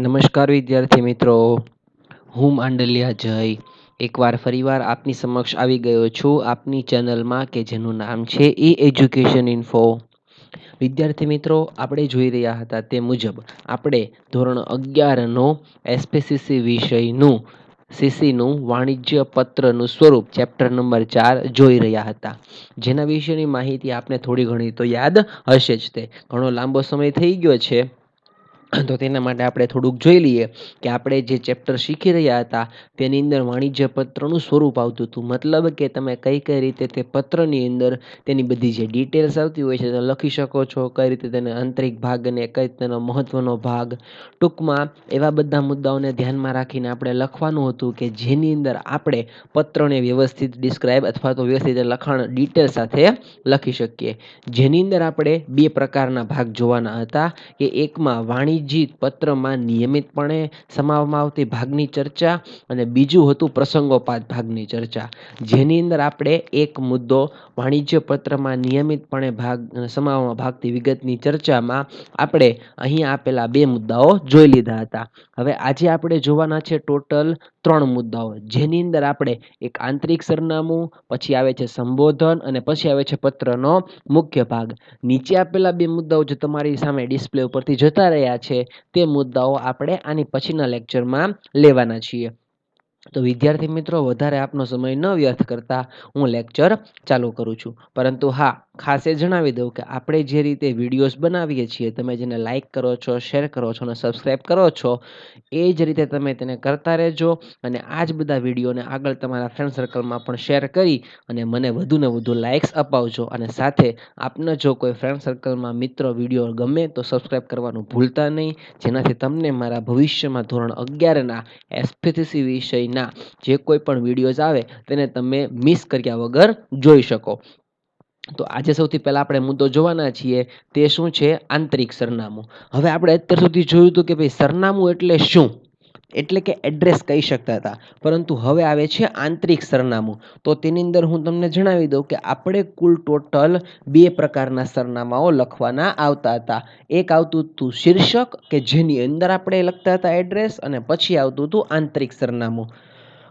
નમસ્કાર વિદ્યાર્થી મિત્રો. હું માંડલિયા જય. એકવાર ફરીવાર આપની સમક્ષ આવી ગયો છું આપની ચેનલમાં કે જેનું નામ છે ઈ એજ્યુકેશન ઇન્ફો વિદ્યાર્થી મિત્રો, આપણે જોઈ રહ્યા હતા તે મુજબ આપણે ધોરણ અગિયારનો એસપીસીસી વિષયનું સીસીનું વાણિજ્ય પત્રનું સ્વરૂપ ચેપ્ટર નંબર ચાર જોઈ રહ્યા હતા. જેના વિશેની માહિતી આપને થોડી ઘણી તો યાદ હશે જ તે. ઘણો લાંબો સમય થઈ ગયો છે. તો તેના માટે આપણે થોડુંક જોઈ લઈએ કે આપણે જે ચેપ્ટર શીખી રહ્યા હતા, તેની અંદર વાણિજ્ય પત્રનું સ્વરૂપ આવતું હતું. મતલબ કે તમે કઈ કઈ રીતે તે પત્રની અંદર તેની બધી જે ડિટેલ્સ આવતી હોય છે તે લખી શકો છો, કઈ રીતે તેને આંતરિક ભાગ અને કઈ તેનો મહત્વનો ભાગ. ટૂંકમાં એવા બધા મુદ્દાઓને ધ્યાનમાં રાખીને આપણે લખવાનું હતું કે જેની અંદર આપણે પત્રને વ્યવસ્થિત ડિસ્ક્રાઇબ અથવા તો વ્યવસ્થિત લખાણ ડિટેલ સાથે લખી શકીએ. જેની અંદર આપણે બે પ્રકારના ભાગ જોવાના હતા, કે એકમાં વાણિજ્યિક પત્રમાં નિયમિતપણે સમાવવામાં આવતી ભાગની ચર્ચા અને બીજું હતું પ્રસંગોપાત ભાગની ચર્ચા. જેની અંદર આપણે એક મુદ્દો વાણિજ્ય પત્રમાં નિયમિતપણે ભાગ સમાવવામાં ભાગતી વિગતની ચર્ચામાં આપણે અહીં આપેલા બે મુદ્દાઓ જોઈ લીધા હતા. હવે આજે આપણે જોવાના છે ટોટલ ત્રણ મુદ્દાઓ. જેની અંદર આપણે એક આંતરિક સરનામું, પછી આવે છે સંબોધન અને પછી આવે છે પત્રનો મુખ્ય ભાગ. નીચે આપેલા બે મુદ્દાઓ જે તમારી સામે ડિસ્પ્લે ઉપરથી જતા રહ્યા છે તે મુદ્દાઓ આપણે આની પછીના લેક્ચરમાં લેવાના છીએ. તો વિદ્યાર્થી મિત્રો, વધારે આપનો સમય ન વ્યર્થ કરતા હું લેક્ચર ચાલુ કરું છું. પરંતુ હા, ખાસ એ જણાવી દઉં કે આપણે જે રીતે વિડીયોઝ બનાવીએ છીએ, તમે જેને લાઇક કરો છો શેર કરો છો અને સબસ્ક્રાઈબ કરો છો, એ જ રીતે તમે તેને કરતા રહેજો અને આ જ બધા વિડીયોને આગળ તમારા ફ્રેન્ડ સર્કલમાં પણ શેર કરી અને મને વધુ ને વધુ લાઇક્સ અપાવજો. અને સાથે આપને જો કોઈ ફ્રેન્ડ સર્કલમાં મિત્રો વીડિયો ગમે તો સબસ્ક્રાઈબ કરવાનું ભૂલતા નહીં. જેનાથી તમને મારા ભવિષ્યમાં ધોરણ અગિયારના એસપીસીસી વિષયના જે કોઈ પણ વિડીયોઝ આવે, તેને તમે મિસ કર્યા વગર જોઈ શકો. તો આજે સૌથી પહેલાં આપણે મુદ્દો જોવાના છીએ, તે શું છે? આંતરિક સરનામું. હવે આપણે અત્યાર સુધી જોયું હતું કે ભાઈ સરનામું એટલે શું? એટલે કે એડ્રેસ કહી શકતા હતા. પરંતુ હવે આવે છે આંતરિક સરનામું. તો તેની અંદર હું તમને જણાવી દઉં કે આપણે કુલ ટોટલ બે પ્રકારના સરનામાઓ લખવાના આવતા હતા. એક આવતું હતું શીર્ષક, કે જેની અંદર આપણે લખતા હતા એડ્રેસ અને પછી આવતું હતું આંતરિક સરનામું.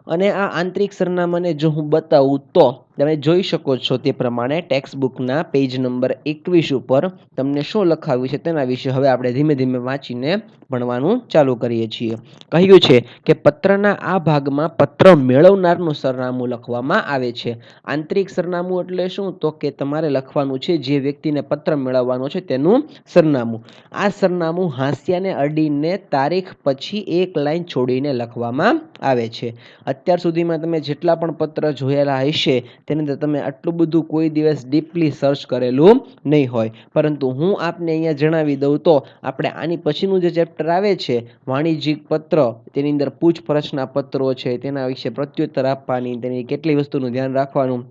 અને આ આંતરિક સરનામાને જો હું બતાવું તો તમે જોઈ શકો છો તે પ્રમાણે ટેક્સ્ટ બુકના પેજ નંબર એકવીસ ઉપર તમને શું લખાવ્યું છે તેના વિશે હવે આપણે ધીમે ધીમે વાંચીને ભણવાનું ચાલુ કરીએ છીએ. કહ્યું છે કે પત્રના આ ભાગમાં પત્ર મેળવનારનું સરનામું લખવામાં આવે છે. આંતરિક સરનામું એટલે શું? તો કે તમારે લખવાનું છે જે વ્યક્તિને પત્ર મેળવવાનો છે તેનું સરનામું. આ સરનામું હાસ્યાને, અડીને તારીખ પછી એક લાઈન છોડીને લખવામાં આવે છે. અત્યાર સુધીમાં તમે જેટલા પણ પત્ર જોયેલા હશે તેની અંદર તમે આટલું બધું કોઈ દિવસ ડીપલી સર્ચ કરેલું નહીં હોય. પરંતુ હું આપને અહીંયા જણાવી દઉં તો આપણે આની પછીનું જે ચેપ્ટર આવે છે, વાણિજ્યિક પત્ર, તેની અંદર પૂછપરછના પત્રો છે, તેના વિશે પ્રત્યુત્તર આપવાની, તેની કેટલી વસ્તુનું ધ્યાન રાખવાનું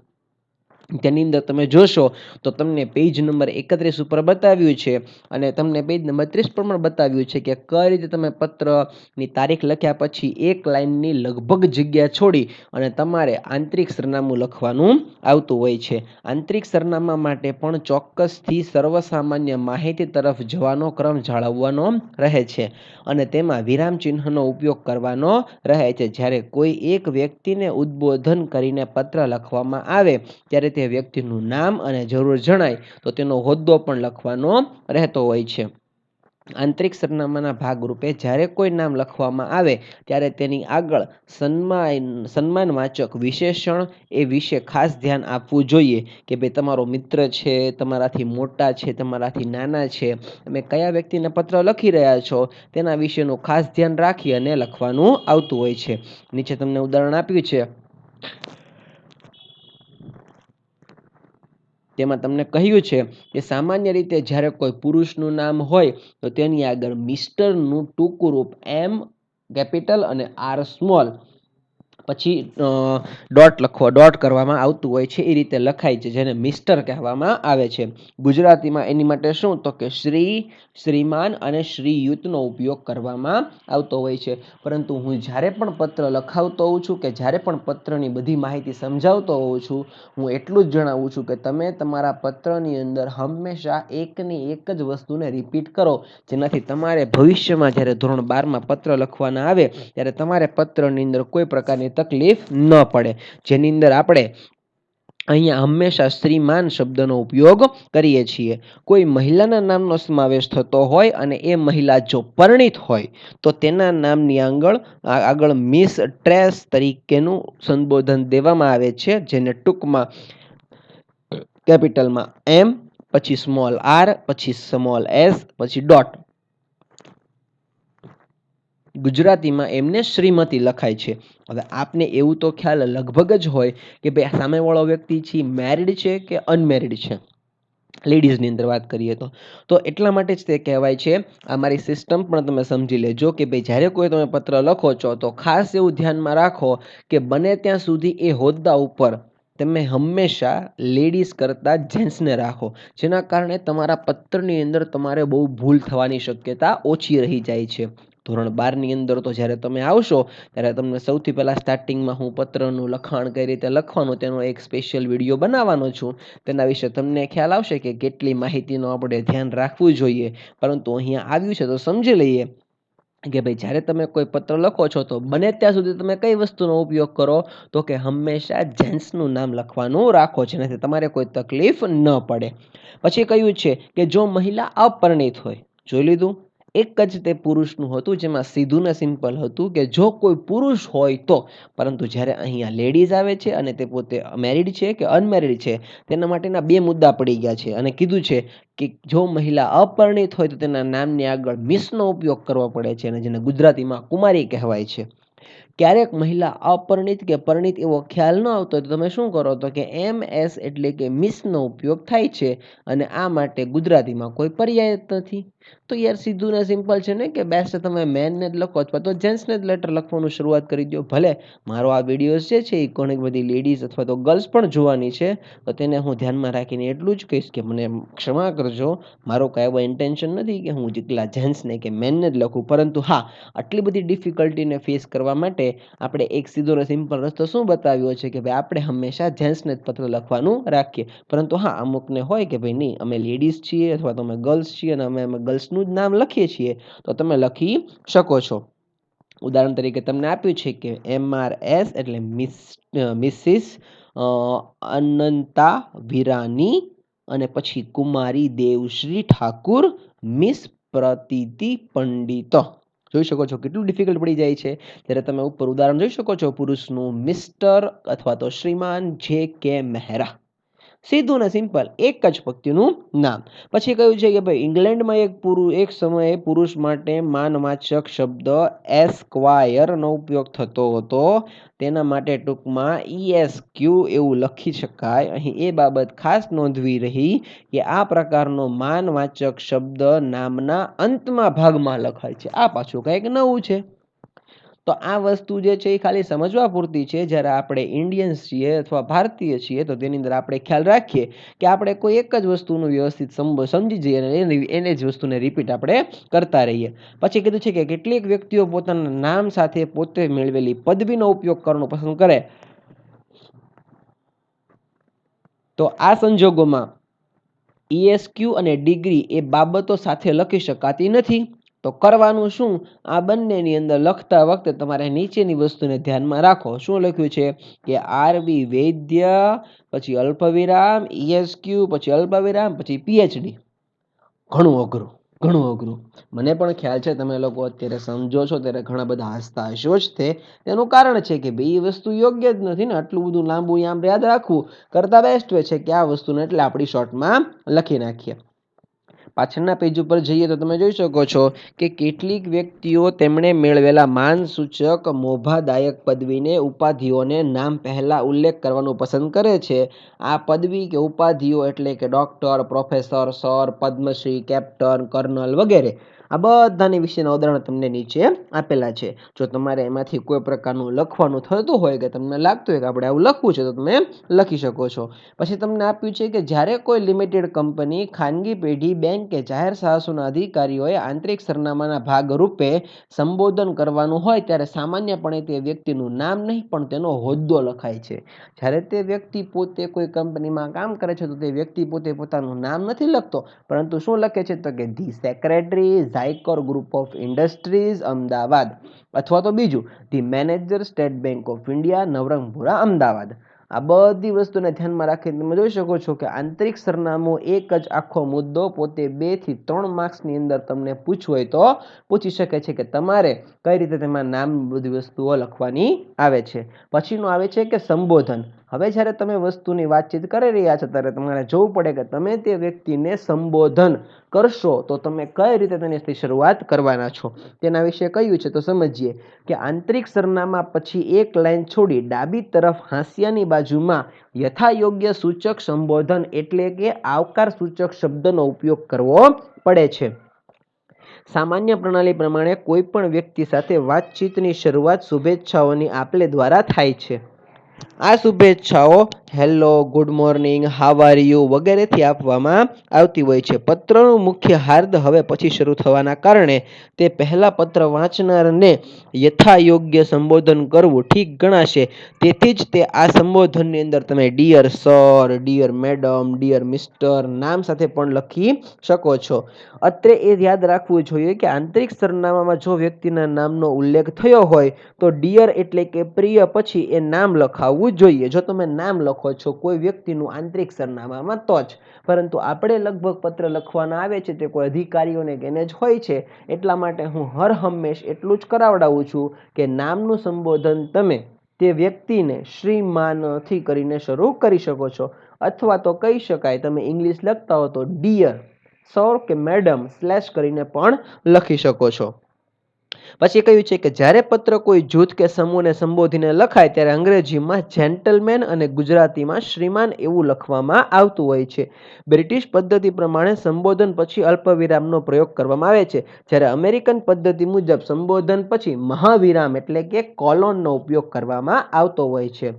તેની અંદર તમે જોશો તો તમને પેજ નંબર એકત્રીસ ઉપર બતાવ્યું છે અને તમને પેજ નંબર ત્રીસ પર પણ બતાવ્યું છે કે કઈ રીતે તમે પત્રની તારીખ લખ્યા પછી એક લાઇનની લગભગ જગ્યા છોડી અને તમારે આંતરિક સરનામું લખવાનું આવતું હોય છે. આંતરિક સરનામા માટે પણ ચોક્કસથી સર્વસામાન્ય માહિતી તરફ જવાનો ક્રમ જાળવવાનો રહે છે અને તેમાં વિરામ ચિહ્નનો ઉપયોગ કરવાનો રહે છે. જ્યારે કોઈ એક વ્યક્તિને ઉદ્બોધન કરીને પત્ર લખવામાં આવે, ત્યારે તે વ્યક્તિનું નામ અને જરૂર જણાય, તો તેનો હોદ્દો પણ લખવાનો રહેતો હોય છે. આંતરિક સરનામાના ભાગરૂપે જ્યારે કોઈ નામ લખવામાં આવે, ત્યારે તેની આગળ સન્માન સન્માનવાચક વિશેષણ એ વિશે ખાસ ધ્યાન આપવું જોઈએ કે ભાઈ તમારો મિત્ર છે, તમારાથી મોટા છે, તમારાથી નાના છે. તમે કયા વ્યક્તિને પત્ર લખી રહ્યા છો, તેના વિશેનું ખાસ ધ્યાન રાખી અને લખવાનું આવતું હોય છે. નીચે તમને ઉદાહરણ આપ્યું છે. તેમાં તમને કહ્યું છે કે સામાન્ય રીતે જ્યારે કોઈ પુરુષનું નામ હોય, તો તેની આગળ મિસ્ટરનું ટૂંકું રૂપ એમ કેપિટલ અને આર સ્મોલ પછી ડોટ લખવા ડોટ કરવામાં આવતું હોય છે એ રીતે લખાય છે, જેને મિસ્ટર કહેવામાં આવે છે. ગુજરાતીમાં એની માટે શું? તો કે શ્રી, શ્રીમાન અને શ્રીયુતનો ઉપયોગ કરવામાં આવતો હોય છે. પરંતુ હું જ્યારે પણ પત્ર લખાવતો હોઉં છું કે જ્યારે પણ પત્રની બધી માહિતી સમજાવતો હોઉં છું, હું એટલું જ જણાવું છું કે તમે તમારા પત્રની અંદર હંમેશા એકની એક જ વસ્તુને રિપીટ કરો. જેનાથી તમારે ભવિષ્યમાં જ્યારે ધોરણ બારમાં પત્ર લખવાના આવે, ત્યારે તમારે પત્રની અંદર કોઈ પ્રકારની તકલીફ ન પડે. જેની અંદર આપણે અહીંયા હંમેશા શ્રીમાન શબ્દનો ઉપયોગ કરીએ છીએ. કોઈ મહિલાના નામનો સમાવેશ થતો હોય અને એ મહિલા જો પરણિત હોય, તો તેના નામની આગળ આગળ મિસ ટ્રેસ તરીકેનું સંબોધન દેવામાં આવે છે, જેને ટૂંકમાં કેપિટલમાં એમ, પછી સ્મોલ આર, પછી સ્મોલ એસ, પછી ડોટ. ગુજરાતીમાં એમને શ્રીમતી લખાય છે. હવે આપને એવું તો ખ્યાલ લગભગ જ હોય કે ભાઈ સામેવાળો વ્યક્તિ છે મેરિડ છે કે અનમેરિડ છે? લેડીઝની અંદર વાત કરીએ તો. તો એટલા માટે જ તે કહેવાય છે, આ મારી સિસ્ટમ પણ તમે સમજી લેજો કે ભાઈ જ્યારે કોઈ તમે પત્ર લખો છો તો ખાસ એવું ધ્યાનમાં રાખો કે બને ત્યાં સુધી એ હોદ્દા ઉપર તમે હંમેશા લેડીઝ કરતાં જેન્ટ્સને રાખો. જેના કારણે તમારા પત્રની અંદર તમારે બહુ ભૂલ થવાની શક્યતા ઓછી રહી જાય છે. ધોરણ બારની અંદર તો જ્યારે તમે આવશો, ત્યારે તમને સૌથી પહેલાં સ્ટાર્ટિંગમાં હું પત્રનું લખાણ કઈ રીતે લખવાનું તેનો એક સ્પેશિયલ વીડિયો બનાવવાનો છું. તેના વિશે તમને ખ્યાલ આવશે કે કેટલી માહિતીનું આપણે ધ્યાન રાખવું જોઈએ. પરંતુ અહીંયા આવ્યું છે તો સમજી લઈએ કે ભાઈ જ્યારે તમે કોઈ પત્ર લખો છો તો બને ત્યાં સુધી તમે કઈ વસ્તુનો ઉપયોગ કરો? તો કે હંમેશા જેન્ટ્સનું નામ લખવાનું રાખો, જેનાથી તમારે કોઈ તકલીફ ન પડે. પછી કહ્યું છે કે જો મહિલા અપરિણિત હોય, જોઈ લીધું? એક જ તે પુરુષનું હતું જેમાં સીધું ને સિમ્પલ હતું કે જો કોઈ પુરુષ હોય તો. પરંતુ જ્યારે અહીંયા લેડીઝ આવે છે અને તે પોતે મેરિડ છે કે અનમેરિડ છે, તેના માટેના બે મુદ્દા પડી ગયા છે અને કીધું છે કે જો મહિલા અપરિણિત હોય તો તેના નામની આગળ મિસનો ઉપયોગ કરવો પડે છે અને જેને ગુજરાતીમાં કુમારી કહેવાય છે. ક્યારેક મહિલા અપરિણિત કે પરિણિત એવો ખ્યાલ ન આવતો તો તમે શું કરો તો કે એમ એસ એટલે કે મિસનો ઉપયોગ થાય છે અને આ માટે ગુજરાતીમાં કોઈ પર્યાય નથી. તો યાર સીધું ને સિમ્પલ છે ને કે બેસ્ટ તમે મેનને જ લખો અથવા તો જેન્ટ્સને જ લેટર લખવાનું શરૂઆત કરી દો ભલે મારો આ વિડીયોઝ જે છે એ ઘણી બધી લેડીઝ અથવા તો ગર્લ્સ પણ જોવાની છે, તો તેને હું ધ્યાનમાં રાખીને એટલું જ કહીશ કે મને ક્ષમા કરજો. મારો કાંઈ એવો ઇન્ટેન્શન નથી કે હું જેટલા જેન્ટ્સને કે મેનને જ લખું. પરંતુ હા, આટલી બધી ડિફિકલ્ટીને ફેસ કરવા માટે આપણે એક સીધો ને સિમ્પલ રસ્તો શું બતાવ્યો છે કે ભાઈ આપણે હંમેશા જેન્ટ્સને જ પત્ર લખવાનું રાખીએ. પરંતુ હા, અમુકને હોય કે ભાઈ નહીં, અમે લેડીઝ છીએ અથવા તો અમે ગર્લ્સ છીએ અને અમે અમે ગર્લ્સનું જ નામ લખીએ છીએ, તો તમે લખી શકો છો. ઉદાહરણ તરીકે તમને આપ્યું છે કે એમ આર એસ એટલે મિસ મિસિસ અનંતા વિરાની અને પછી કુમારી દેવશ્રી ઠાકુર, મિસ પ્રતિતિ પંડિત. જોઈ શકો છો કેટલું ડિફિકલ્ટ પડી જાય છે. ત્યારે તમે ઉપર ઉદાહરણ જોઈ શકો છો, પુરુષનું મિસ્ટર અથવા તો શ્રીમાન જે કે મહેરા. સીધું ને સિમ્પલ, એક જ વ્યક્તિનું નામ. પછી કહ્યું છે કે ભાઈ, ઇંગ્લેન્ડમાં એક પુરુષ એક સમયે પુરુષ માટે માનવાચક શબ્દ એસ્ક્વાયરનો ઉપયોગ થતો હતો. તેના માટે ટૂંકમાં ઈએસક્યુ એવું લખી શકાય. અહીં એ બાબત ખાસ નોંધવી રહી કે આ પ્રકારનો માનવાચક શબ્દ નામના અંતમાં ભાગમાં લખાય છે. આ પાછું કંઈક નવું છે. તો આ વસ્તુ જે છે એ ખાલી સમજવા પૂરતી છે. જ્યારે આપણે ઇન્ડિયન્સ છીએ અથવા ભારતીય છીએ, તો તેની અંદર આપણે ખ્યાલ રાખીએ કે આપણે કોઈ એક જ વસ્તુનું વ્યવસ્થિત સમજી જઈએ અને એને જ વસ્તુને રિપીટ આપણે કરતા રહીએ. પછી કીધું છે કે કેટલીક વ્યક્તિઓ પોતાના નામ સાથે પોતે મેળવેલી પદવીનો ઉપયોગ કરવાનું પસંદ કરે. તો આ સંજોગોમાં ઈએસક્યુ અને ડિગ્રી એ બાબતો સાથે લખી શકાતી નથી. તો કરવાનું શું? આ બંનેની અંદર લખતા વખતે તમારે નીચેની વસ્તુને ધ્યાનમાં રાખો. શું લખ્યું છે? કે આરબી વૈદ્ય, પછી અલ્પવિરામ ઈએસક્યુ પછી અલ્પવિરામ, પછી પીએચડી ઘણું અઘરું ઘણું અઘરું. મને પણ ખ્યાલ છે, તમે લોકો અત્યારે સમજો છો, ત્યારે ઘણા બધા હસતા હશો જ તે. તેનું કારણ છે કે ભાઈ એ વસ્તુ યોગ્ય જ નથી ને આટલું બધું લાંબુ આમ યાદ રાખવું કરતાં બેસ્ટ છે કે આ વસ્તુને એટલે આપણી શોર્ટમાં લખી નાખીએ. પાછળના પેજ ઉપર જઈએ તો તમે જોઈ શકો છો કે કેટલીક વ્યક્તિઓ તેમણે મેળવેલા માનસૂચક મોભાદાયક પદવીને ઉપાધિઓને નામ પહેલાં ઉલ્લેખ કરવાનું પસંદ કરે છે. આ પદવી કે ઉપાધિઓ એટલે કે doctor professor sir Padmashri captain colonel વગેરે. આ બધાની વિશેના ઉદાહરણ તમને નીચે આપેલા છે. જો તમારે એમાંથી કોઈ પ્રકારનું લખવાનું થતું હોય કે તમને લાગતું હોય કે આપણે આવું લખવું છે, તો તમે લખી શકો છો. પછી તમને આપ્યું છે કે જ્યારે કોઈ લિમિટેડ કંપની ખાનગી પેઢી બેંક કે જાહેર સાહસોના અધિકારીઓએ આંતરિક સરનામાના ભાગરૂપે સંબોધન કરવાનું હોય ત્યારે સામાન્યપણે તે વ્યક્તિનું નામ નહીં, પણ તેનો હોદ્દો લખાય છે. જ્યારે તે વ્યક્તિ પોતે કોઈ કંપનીમાં કામ કરે છે, તો તે વ્યક્તિ પોતે પોતાનું નામ નથી લખતો. પરંતુ શું લખે છે તો કે ધી સેક્રેટરી ઝાયકોર ગ્રુપ ઓફ ઇન્ડસ્ટ્રીઝ અમદાવાદ અથવા તો બીજું the manager State Bank of India Navrangpura Ahmedabad આ બધી વસ્તુને ધ્યાનમાં રાખીને તમે જોઈ શકો છો કે આંતરિક સરનામું એક જ આખો મુદ્દો પોતે બેથી ત્રણ માર્ક્સની અંદર તમને પૂછવું હોય તો પૂછી શકે છે કે તમારે કઈ રીતે તેમાં નામ બધી વસ્તુઓ લખવાની આવે છે. પછીનું આવે છે કે સંબોધન. હવે જ્યારે તમે વસ્તુની વાતચીત કરી રહ્યા છો, ત્યારે તમારે જોવું પડે કે તમે તે વ્યક્તિને સંબોધન કરશો તો તમે કઈ રીતે તેની શરૂઆત કરવાના છો? તેના વિશે કહ્યું છે તો સમજીએ કે આંતરિક સરનામા પછી એક લાઈન છોડી ડાબી તરફ હાંસિયાની બાજુમાં યથાયોગ્ય સૂચક સંબોધન એટલે કે આવકાર સૂચક શબ્દનો ઉપયોગ કરવો પડે છે. સામાન્ય પ્રણાલી પ્રમાણે કોઈ પણ વ્યક્તિ સાથે વાતચીતની શરૂઆત શુભેચ્છાઓની આપલે દ્વારા થાય છે. આ શુભેચ્છાઓ. Hello good morning how are you વગેરેથી આપવામાં આવતી હોય છે. પત્રનું મુખ્ય હાર્દ હવે પછી શરૂ થવાના કારણે તે પહેલા પત્ર વાંચનારને યથાયોગ્ય સંબોધન કરવું ઠીક ગણાશે. તેથી જ તે આ સંબોધનની અંદર તમે dear sir dear madam dear mister નામ સાથે પણ લખી શકો છો. અત્રે એ યાદ રાખવું જોઈએ કે આંતરિક સરનામામાં જો વ્યક્તિના નામનો ઉલ્લેખ થયો હોય તો ડિયર એટલે કે પ્રિય પછી એ નામ લખાવવું જોઈએ. જો તમે નામ લખો છો, કોઈ વ્યક્તિનું આંતરિક સરનામામાં તો જ. પરંતુ આપણે લગભગ પત્ર લખવાના આવે છે તે કોઈ અધિકારીઓને કેને જ હોય છે. એટલા માટે હું હર હંમેશ એટલું જ કરાવડાવું છું કે નામનું સંબોધન તમે તે વ્યક્તિને શ્રીમાનથી કરીને શરૂ કરી શકો છો. અથવા તો કહી શકાય, તમે ઇંગ્લિશ લખતા હો તો ડિયર સર કે મેડમ સ્લેશ કરીને પણ લખી શકો છો. પછી કહ્યું છે કે જ્યારે પત્ર કોઈ જૂથ કે સમૂહને સંબોધીને લખાય ત્યારે અંગ્રેજીમાં જેન્ટલમેન અને ગુજરાતીમાં શ્રીમાન એવું લખવામાં આવતું હોય છે. બ્રિટિશ પદ્ધતિ પ્રમાણે સંબોધન પછી અલ્પવિરામનો પ્રયોગ કરવામાં આવે છે. જ્યારે અમેરિકન પદ્ધતિ મુજબ સંબોધન પછી મહાવિરામ એટલે કે કોલોનનો ઉપયોગ કરવામાં આવતો હોય છે.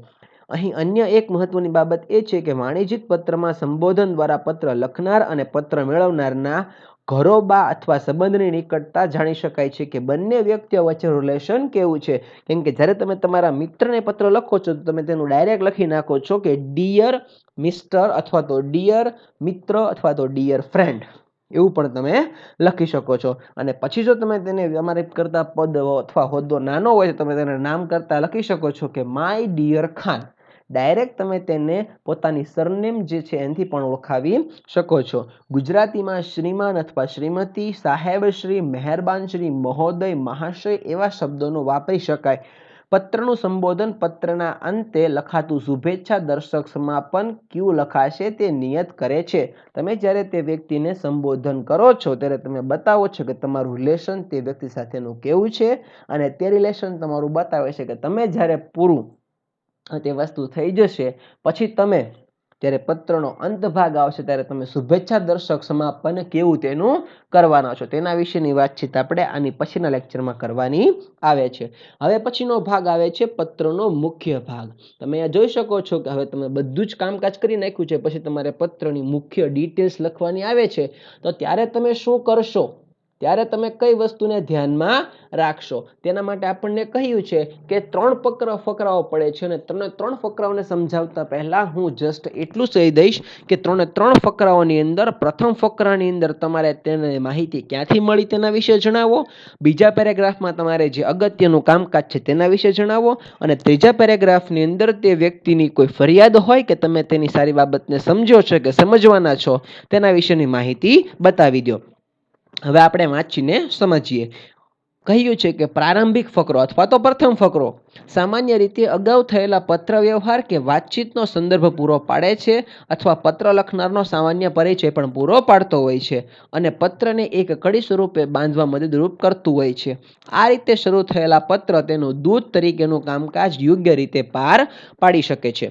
અહીં અન્ય એક મહત્વની બાબત એ છે કે વાણિજ્યિક પત્રમાં સંબોધન દ્વારા પત્ર લખનાર અને પત્ર મેળવનારના ઘરોબા અથવા સંબંધની નિકટતા જાણી શકાય છે કે બંને વ્યક્તિઓ વચ્ચે રિલેશન કેવું છે? કેમ કે જ્યારે તમે તમારા મિત્રને પત્ર લખો છો, તો તમે તેનું ડાયરેક્ટ લખી નાખો છો કે ડિયર મિસ્ટર અથવા તો ડિયર મિત્ર અથવા તો ડિયર ફ્રેન્ડ એવું પણ તમે લખી શકો છો. અને પછી જો તમે તેને અમારે કરતાં પદ અથવા હોદ્દો નાનો હોય, તો તમે તેને નામ કરતાં લખી શકો છો કે માય ડિયર ખાન. ડાયરેક્ટ તમે તેને પોતાની સરનેમ જે છે એનાથી પણ ઓળખાવી શકો છો. ગુજરાતીમાં શ્રીમાન અથવા શ્રીમતી સાહેબ શ્રી, મહેરબાન શ્રી, મહોદય, મહાશય એવા શબ્દોનો વાપરી શકાય. પત્રનું સંબોધન પત્રના અંતે લખાતું શુભેચ્છા દર્શક સમાપન ક્યુ લખાશે તે નિયત કરે છે. તમે જ્યારે તે વ્યક્તિને સંબોધન કરો છો ત્યારે તમે બતાવો છો કે તમારું રિલેશન તે વ્યક્તિ સાથેનું કેવું છે અને તે રિલેશન તમારું બતાવે છે કે તમે જ્યારે પૂરું તે વસ્તુ થઈ જશે. પછી તમે જ્યારે પત્રનો અંત ભાગ આવશે ત્યારે તમે શુભેચ્છા દર્શક સમાપન કેવું તેનું કરવાના છો? તેના વિશેની વાતચીત આપણે આની પછીના લેક્ચરમાં કરવાની આવે છે. હવે પછીનો ભાગ આવે છે પત્રનો મુખ્ય ભાગ. તમે અહીંયા જોઈ શકો છો કે હવે તમે બધું જ કામકાજ કરી નાખ્યું છે. પછી તમારે પત્રની મુખ્ય ડિટેલ્સ લખવાની આવે છે. તો ત્યારે તમે શું કરશો? ત્યારે તમે કઈ વસ્તુને ધ્યાનમાં રાખશો? તેના માટે આપણને કહ્યું છે કે ત્રણ પકરા ફકરાઓ પડે છે અને તમને ત્રણ ફકરાઓને સમજાવતા પહેલાં હું જસ્ટ એટલું કહી દઈશ કે ત્રણે ત્રણ ફકરાઓની અંદર પ્રથમ ફકરાની અંદર તમારે તેને માહિતી ક્યાંથી મળી તેના વિશે જણાવો. બીજા પેરેગ્રાફમાં તમારે જે અગત્યનું કામકાજ છે તેના વિશે જણાવો. અને ત્રીજા પેરેગ્રાફની અંદર તે વ્યક્તિની કોઈ ફરિયાદ હોય કે તમે તેની સારી બાબતને સમજો છો કે સમજવાના છો તેના વિશેની માહિતી બતાવી દો. હવે આપણે વાંચીને સમજીએ. કહ્યું છે કે પ્રારંભિક ફકરો અથવા તો પ્રથમ ફકરો સામાન્ય રીતે અગાઉ થયેલા પત્ર વ્યવહાર કે વાતચીતનો સંદર્ભ પૂરો પાડે છે અથવા પત્ર લખનારનો સામાન્ય પરિચય પણ પૂરો પાડતો હોય છે અને પત્રને એક કડી સ્વરૂપે બાંધવા મદદરૂપ કરતું હોય છે. આ રીતે શરૂ થયેલા પત્ર તેનું દૂત તરીકેનું કામકાજ યોગ્ય રીતે પાર પાડી શકે છે.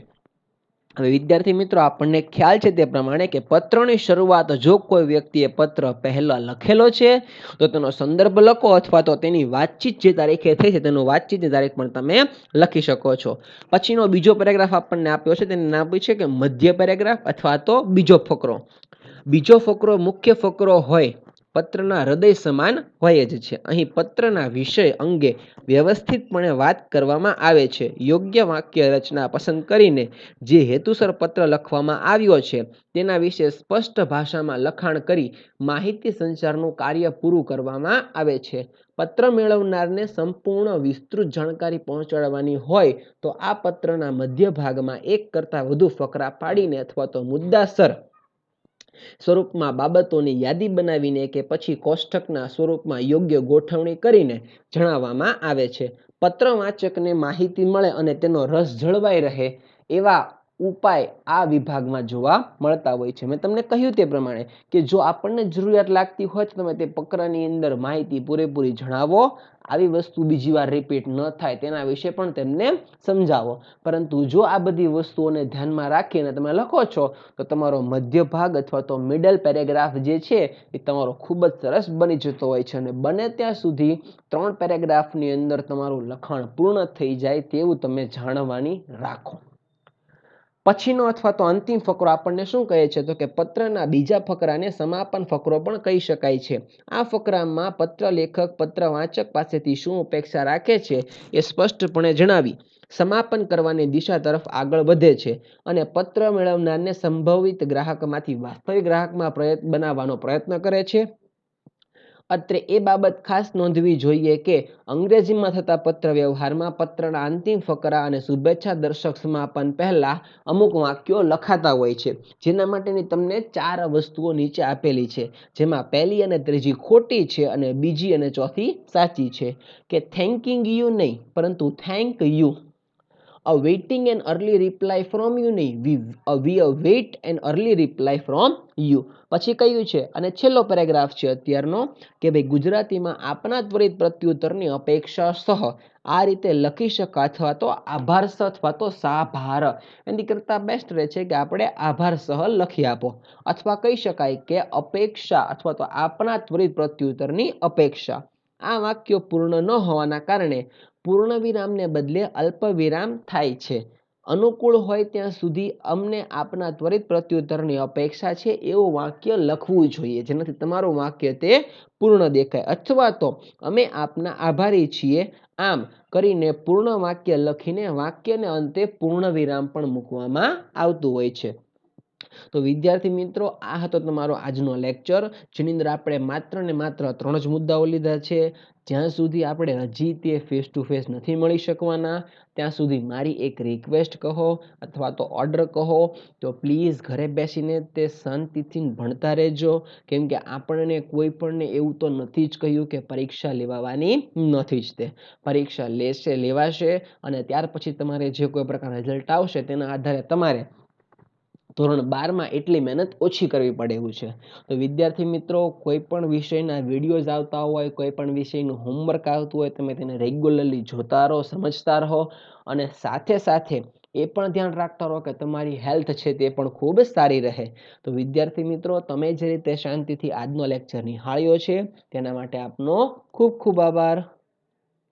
હવે વિદ્યાર્થી મિત્રો, આપણને ખ્યાલ છે તે પ્રમાણે કે પત્રની શરૂઆત જો કોઈ વ્યક્તિએ પત્ર પહેલાં લખેલો છે, તો તેનો સંદર્ભ લખો અથવા તો તેની વાતચીત જે તારીખે થઈ છે તેનું વાતચીતની તારીખ પણ તમે લખી શકો છો. પછીનો બીજો પેરેગ્રાફ આપણને આપ્યો છે તેને નામ છે કે મધ્ય પેરેગ્રાફ અથવા તો બીજો ફકરો. બીજો ફકરો મુખ્ય ફકરો હોય પત્રના હૃદય સમાન હોય જ છે. અહીં પત્રના વિષય અંગે વ્યવસ્થિતપણે વાત કરવામાં આવે છે. યોગ્ય વાક્ય રચના પસંદ કરીને જે હેતુસર પત્ર લખવામાં આવ્યો છે, તેના વિશે સ્પષ્ટ ભાષામાં લખાણ કરી માહિતી સંચારનું કાર્ય પૂરું કરવામાં આવે છે. પત્ર મેળવનારને સંપૂર્ણ વિસ્તૃત જાણકારી પહોંચાડવાની હોય તો આ પત્રના મધ્ય ભાગમાં એક કરતાં વધુ ફકરા પાડીને અથવા તો મુદ્દાસર સ્વરૂપમાં બાબતોની યાદી બનાવીને કે પછી કોષ્ટકના સ્વરૂપમાં યોગ્ય ગોઠવણી કરીને જણાવવામાં આવે છે. પત્ર વાંચકને માહિતી મળે અને તેનો રસ જળવાઈ રહે એવા ઉપાય આ વિભાગમાં જોવા મળતા હોય છે. મેં તમને કહ્યું તે પ્રમાણે કે જો આપણને જરૂરિયાત લાગતી હોય તો તમે તે પકરાની અંદર માહિતી પૂરેપૂરી જણાવો. આવી વસ્તુ બીજી વાર રિપીટ ન થાય તેના વિશે પણ તેમને સમજાવો. પરંતુ જો આ બધી વસ્તુઓને ધ્યાનમાં રાખીને તમે લખો છો, તો તમારો મધ્ય ભાગ અથવા તો મિડલ પેરેગ્રાફ જે છે એ તમારો ખૂબ જ સરસ બની જતો હોય છે અને બને ત્યાં સુધી ત્રણ પેરેગ્રાફની અંદર તમારું લખાણ પૂર્ણ થઈ જાય તેવું તમે જાણવાની રાખો. પછીનો અથવા તો અંતિમ ફકરો આપણને શું કહે છે? તો કે પત્રના બીજા ફકરાને સમાપન ફકરો પણ કહી શકાય છે. આ ફકરામાં પત્ર લેખક પત્ર વાંચક પાસેથી શું અપેક્ષા રાખે છે એ સ્પષ્ટપણે જણાવી. સમાપન કરવાની દિશા તરફ આગળ વધે છે અને પત્ર મેળવનારને સંભવિત ગ્રાહકમાંથી વાસ્તવિક ગ્રાહકમાં પ્રયત્ન બનાવવાનો પ્રયત્ન કરે છે. અત્રે એ બાબત ખાસ નોંધવી જોઈએ કે અંગ્રેજીમાં થતા પત્ર વ્યવહારમાં પત્રના અંતિમ ફકરા અને શુભેચ્છા દર્શક સમાપન પહેલાં અમુક વાક્યો લખાતા હોય છે, જેના માટેની તમને ચાર વસ્તુઓ નીચે આપેલી છે, જેમાં પહેલી અને ત્રીજી ખોટી છે અને બીજી અને ચોથી સાચી છે, કે થેન્કિંગ યુ નહીં, પરંતુ thank you waiting an early reply from you નહીં. We we await an early reply from you પછી કયું છે? અને છેલ્લો પેરેગ્રાફ છે અત્યારનો કે ભાઈ ગુજરાતીમાં આપના ત્વરિત પ્રત્યુત્તરની અપેક્ષા સહ. આ રીતે લખી શકાય અથવા તો આભાર સહ અથવા તો સાભાર. એની કરતાં બેસ્ટ રહે છે કે આપણે આભાર સહ લખી આપો. અથવા કહી શકાય કે અપેક્ષા અથવા તો આપના ત્વરિત પ્રત્યુત્તરની અપેક્ષા. આ વાક્યો પૂર્ણ ન હોવાના કારણે પૂર્ણ વિરામને બદલે અલ્પ વિરામ થાય છે. અનુકૂળ હોય ત્યાં સુધી અમને આપના ત્વરિત પ્રત્યુત્તરની અપેક્ષા છે એવું વાક્ય લખવું જોઈએ. જેનાથી તમારું વાક્ય તે પૂર્ણ દેખાય. અથવા તો અમે આપના આભારી છીએ. આમ કરીને પૂર્ણ વાક્ય લખીને વાક્યને અંતે પૂર્ણ વિરામ પણ મૂકવામાં આવતું હોય છે. તો વિદ્યાર્થી મિત્રો, આ હતો તમારો આજનો લેક્ચર જેની અંદર આપણે માત્ર ને માત્ર ત્રણ જ મુદ્દાઓ લીધા છે. જ્યાં સુધી આપણે હજી તે ફેસ ટુ ફેસ નથી મળી શકવાના, ત્યાં સુધી મારી એક રિક્વેસ્ટ કહો અથવા તો ઓર્ડર કહો, તો પ્લીઝ ઘરે બેસીને તે શાંતિથી ભણતા રહેજો. કેમ કે આપણને કોઈ પણને એવું તો નથી જ કહ્યું કે પરીક્ષા લેવાની નથી જ તે. પરીક્ષા લેશે, લેવાશે અને ત્યાર પછી તમારે જે કોઈ પ્રકારના રિઝલ્ટ આવશે તેના આધારે તમારે ધોરણ બારમાં એટલી મહેનત ઓછી કરવી પડે એવું છે. તો વિદ્યાર્થી મિત્રો, કોઈ પણ વિષયના વિડીયોઝ આવતા હોય, કોઈ પણ વિષયનું હોમવર્ક આવતું હોય, તમે તેને રેગ્યુલરલી જોતા રહો, સમજતા રહો અને સાથે સાથે એ પણ ધ્યાન રાખતા રહો કે તમારી હેલ્થ છે તે પણ ખૂબ સારી રહે. તો વિદ્યાર્થી મિત્રો, તમે જે રીતે શાંતિથી આજનો લેક્ચર નિહાળ્યો છે, તેના માટે આપનો ખૂબ ખૂબ આભાર.